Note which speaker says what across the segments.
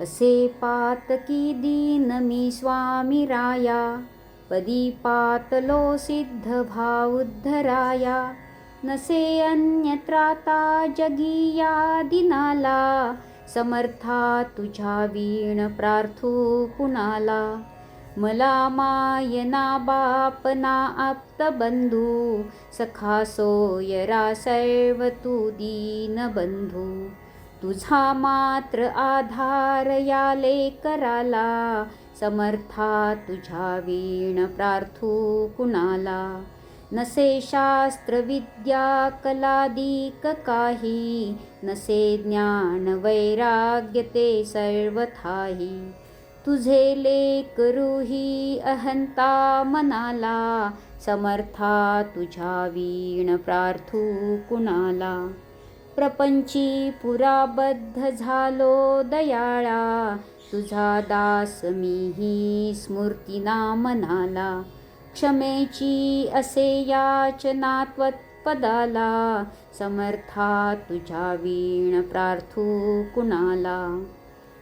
Speaker 1: असे पातकी दीन मी स्वामी राया पदी पातलो सिद्ध भावुद्धराया नसे अन्यत्राता जगीया दिनाला समर्था तुझ्या वीण प्रार्थू कुणाला. मला मायना बापना आप्तबंधू सखा सोयरा सर्व तू दीनबंधू तुझा मात्र आधार या लेकराला समर्था तुझ्या वीण प्रार्थू कुणाला. नसे शास्त्र विद्या कलादिक काही नसे ज्ञान वैराग्य ते सर्वथाही. तुझे लेकरूही अहंता मनाला समर्था तुझ्या वीण प्रार्थू कुणाला. प्रपंची पुराबद्ध झालो दयाळा. तुझा दास मीही स्मृतीना मनाला. क्षमेची असे याचना त्वत्पदाला समर्था तुझ्या वीण प्रार्थू कुणाला.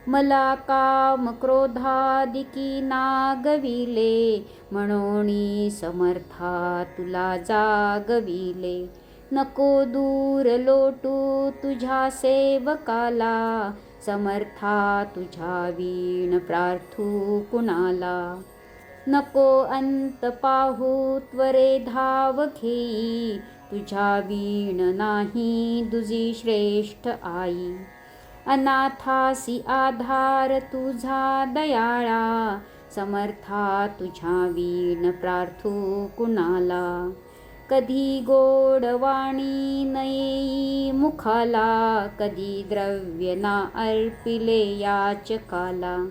Speaker 1: मला काम क्रोधादिकी नागविले. म्हणोणी समर्था तुला जागविले. नको दूर लोटू तुझ्या सेवकाला. समर्था तुझ्या वीण प्रार्थू कुणाला. नको अंत पाहू त्वरे धाव घेई. तुझ्या वीण नाही तुझी श्रेष्ठ आई. अनाथासी आधार तुझा दयाळा. समर्था तुझ्या वीण प्रार्थू कुणाला. कधी गोडवाणी नयेई मुखाला कधी द्रव्य ना अर्पिले याचकाला.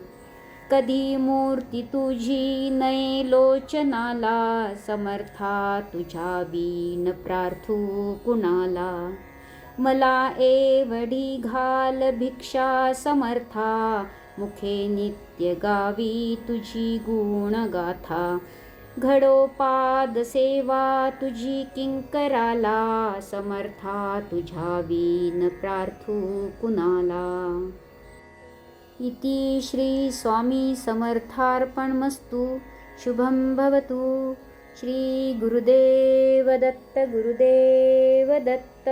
Speaker 1: कधी मूर्ती तुझी नये लोचनाला समर्था तुझ्या वीण प्रार्थू कुणाला. मला एवढी घाल भिक्षा समर्था मुखे नित्य गावी तुझी गुणगाथा. घडोपाद सेवा तुझी किंकराला समर्था तुझ्या वीन प्रार्थू कुणाला. इति श्री स्वामी शुभं भवतु. श्री गुरुदेव दत्त गुरुदेव दत्त.